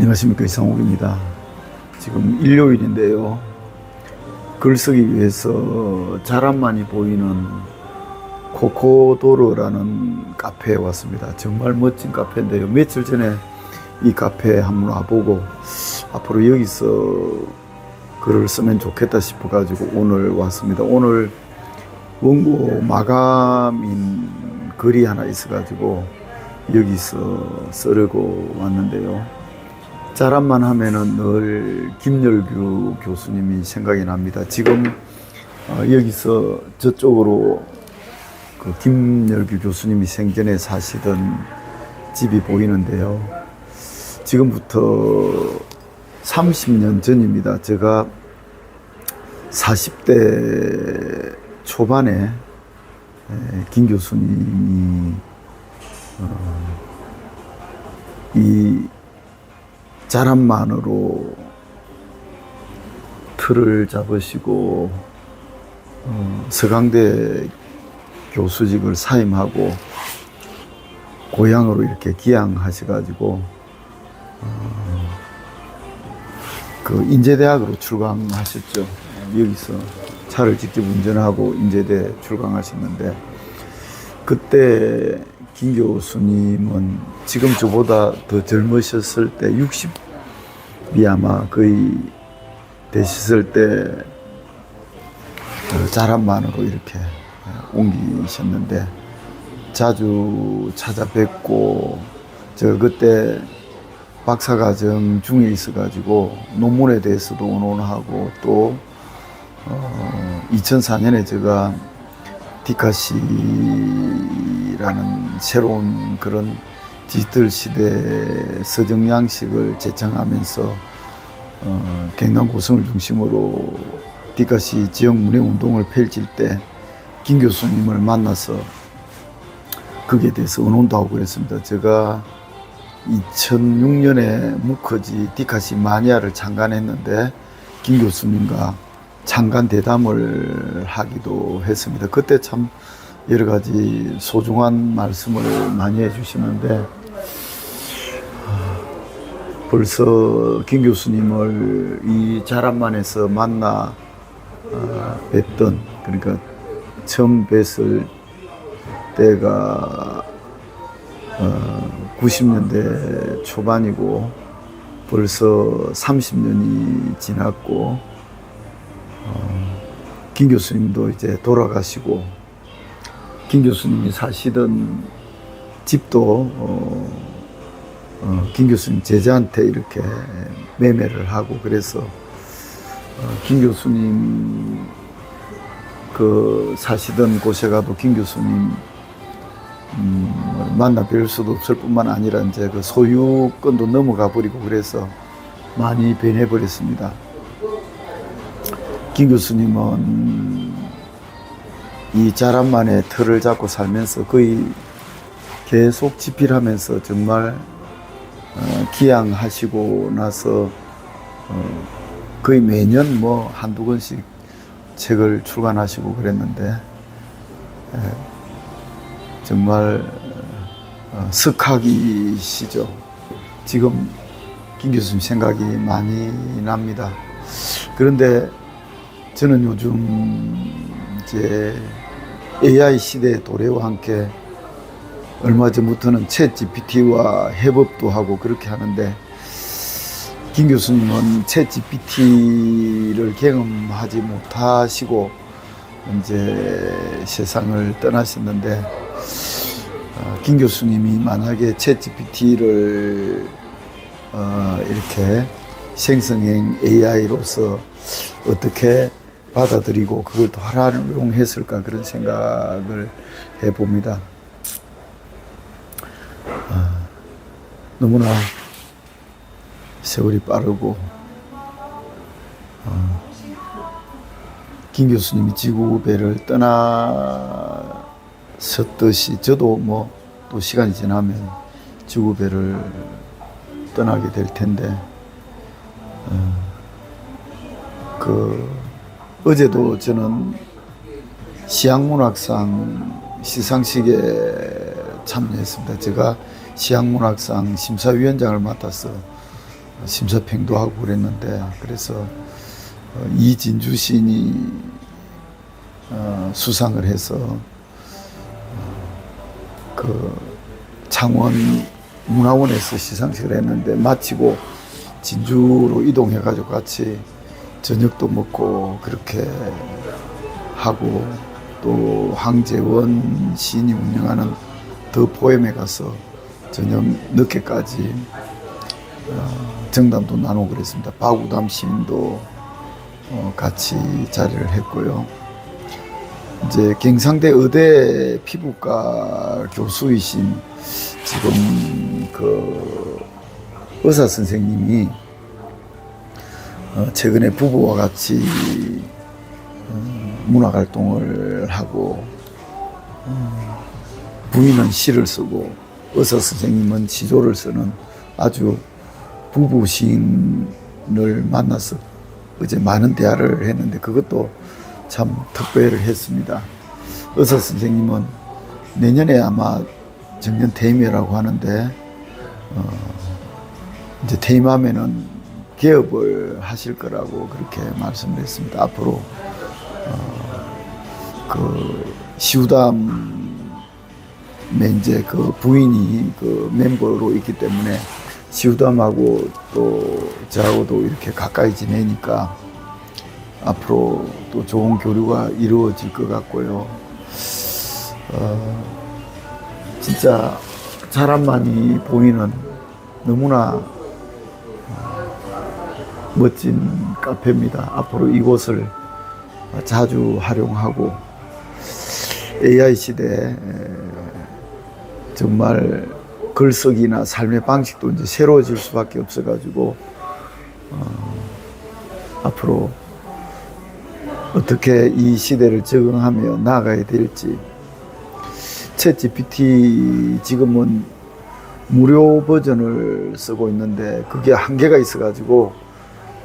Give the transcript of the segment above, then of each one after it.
안녕하십니까 이상욱입니다. 지금 일요일인데요. 글 쓰기 위해서 자란만이 보이는 코코도르라는 카페에 왔습니다. 정말 멋진 카페인데요. 며칠 전에 이 카페에 한번 와보고 앞으로 여기서 글을 쓰면 좋겠다 싶어가지고 오늘 왔습니다. 오늘 원고 마감인 글이 하나 있어가지고 여기서 쓰려고 왔는데요. 자란만 하면은 늘 김열규 교수님이 생각이 납니다. 지금 어, 여기서 저쪽으로 그 김열규 교수님이 생전에 사시던 집이 보이는데요. 지금부터 30년 전입니다. 제가 40대 초반에 에, 김 교수님이 어, 이 자란만으로 틀을 잡으시고 어, 서강대 교수직을 사임하고 고향으로 이렇게 기양하셔가지고 어, 그 인제대학으로 출강하셨죠. 여기서 차를 직접 운전하고 인제대 출강하셨는데 그때 김 교수님은 지금 저보다 더 젊으셨을 때 60 이 아마 거의 되셨을 때 어, 자란만으로 이렇게 옮기셨는데 자주 찾아뵙고 저 그때 박사과정 중에 있어가지고 논문에 대해서도 논하고 또 어, 2004년에 제가 디카시라는 새로운 그런 디지털 시대 서정 양식을 제창하면서 어, 경남 고성을 중심으로 디카시 지역 문화 운동을 펼칠 때 김 교수님을 만나서 거기에 대해서 의논도 하고 그랬습니다. 제가 2006년에 무커지 디카시 마니아를 창간했는데 김 교수님과 창간 대담을 하기도 했습니다. 그때 참 여러 가지 소중한 말씀을 많이 해주시는데 벌써 김 교수님을 이 자란만에서 만나 어, 뵀던 그러니까 처음 뵀을 때가 어, 90년대 초반이고 벌써 30년이 지났고 어, 김 교수님도 이제 돌아가시고 김 교수님이 사시던 집도 어, 어, 김 교수님 제자한테 이렇게 매매를 하고 그래서 어, 김 교수님 그 사시던 곳에 가도 김 교수님 음, 만나 뵐 수도 없을 뿐만 아니라 이제 그 소유권도 넘어가 버리고 그래서 많이 변해 버렸습니다. 김 교수님은 이 자란만의 틀을 잡고 살면서 거의 계속 집필하면서 정말 어, 기양하시고 나서 어, 거의 매년 뭐 한두 권씩 책을 출간하시고 그랬는데 에, 정말 어, 석학이시죠. 지금 김 교수님 생각이 많이 납니다. 그런데 저는 요즘 이제 AI 시대의 도래와 함께 얼마 전부터는 챗 GPT와 협업도 하고 그렇게 하는데 김 교수님은 챗 GPT를 경험하지 못하시고 이제 세상을 떠나셨는데 어, 김 교수님이 만약에 챗 GPT를 어, 이렇게 생성형 AI로서 어떻게 받아들이고 그걸 또 활용했을까 그런 생각을 해봅니다. 너무나 세월이 빠르고 어, 김 교수님이 지구배를 떠나셨듯이 저도 뭐 또 시간이 지나면 지구배를 떠나게 될 텐데 어, 그 어제도 저는 시향문학상 시상식에 참여했습니다. 제가 시향문학상 심사위원장을 맡아서 심사평도 하고 그랬는데 그래서 어, 이진주 시인이 어, 수상을 해서 어, 그 창원 문화원에서 시상식을 했는데 마치고 진주로 이동해가지고 같이 저녁도 먹고 그렇게 하고 또 황재원 시인이 운영하는 더 포엠에 가서 저녁 늦게까지 어, 정담도 나누고 그랬습니다. 박우담 시인도 어, 같이 자리를 했고요. 이제 경상대 의대 피부과 교수이신 지금 그 의사 선생님이 어, 최근에 부부와 같이 어, 문학 활동을 하고 어, 부인은 시를 쓰고 의사 선생님은 시조를 쓰는 아주 부부 시인을 만나서 어제 많은 대화를 했는데 그것도 참 특별했습니다. 의사 선생님은 내년에 아마 정년 퇴임이라고 하는데 어, 이제 퇴임하면은 개업을 하실 거라고 그렇게 말씀을 했습니다. 앞으로 어, 그 시우담 이제 그 부인이 그 멤버로 있기 때문에 시우담하고 또 저하고도 이렇게 가까이 지내니까 앞으로 또 좋은 교류가 이루어질 것 같고요. 어, 진짜 사람만이 보이는 너무나 멋진 카페입니다. 앞으로 이곳을 자주 활용하고 AI 시대에 정말 글쓰기나 삶의 방식도 이제 새로워질 수밖에 없어가지고 어, 앞으로 어떻게 이 시대를 적응하며 나아가야 될지 챗 GPT 지금은 무료 버전을 쓰고 있는데 그게 한계가 있어가지고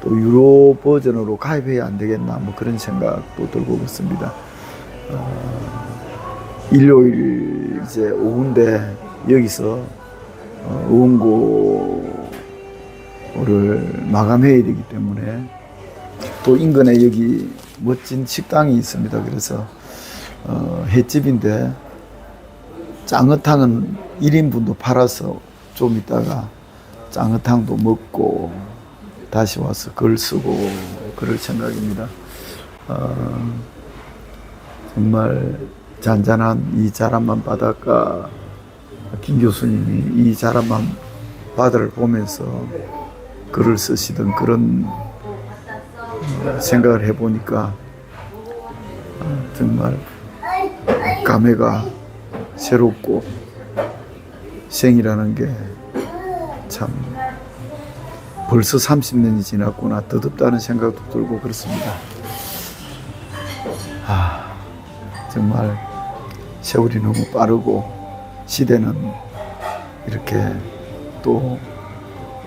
또 유료 버전으로 가입해야 안 되겠나 뭐 그런 생각도 들고 그렇습니다. 어, 일요일 이제 오후인데 여기서 어, 원고를 마감해야 되기 때문에 또 인근에 여기 멋진 식당이 있습니다. 그래서 어, 횟집인데 짱어탕은 1인분도 팔아서 좀 있다가 짱어탕도 먹고 다시 와서 글 쓰고 그럴 생각입니다. 어, 정말 잔잔한 이 자람만 바닷가 김 교수님이 이 자람만 바다를 보면서 글을 쓰시던 그런 어, 생각을 해보니까 어, 정말 감회가 새롭고 생이라는 게 참 벌써 30년이 지났구나 더덥다는 생각도 들고 그렇습니다. 아, 정말 세월이 너무 빠르고 시대는 이렇게 또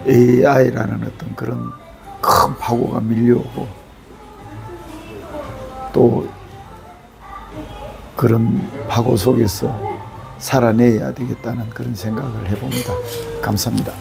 AI라는 어떤 그런 큰 파고가 밀려오고 또 그런 파고 속에서 살아내야 되겠다는 그런 생각을 해봅니다. 감사합니다.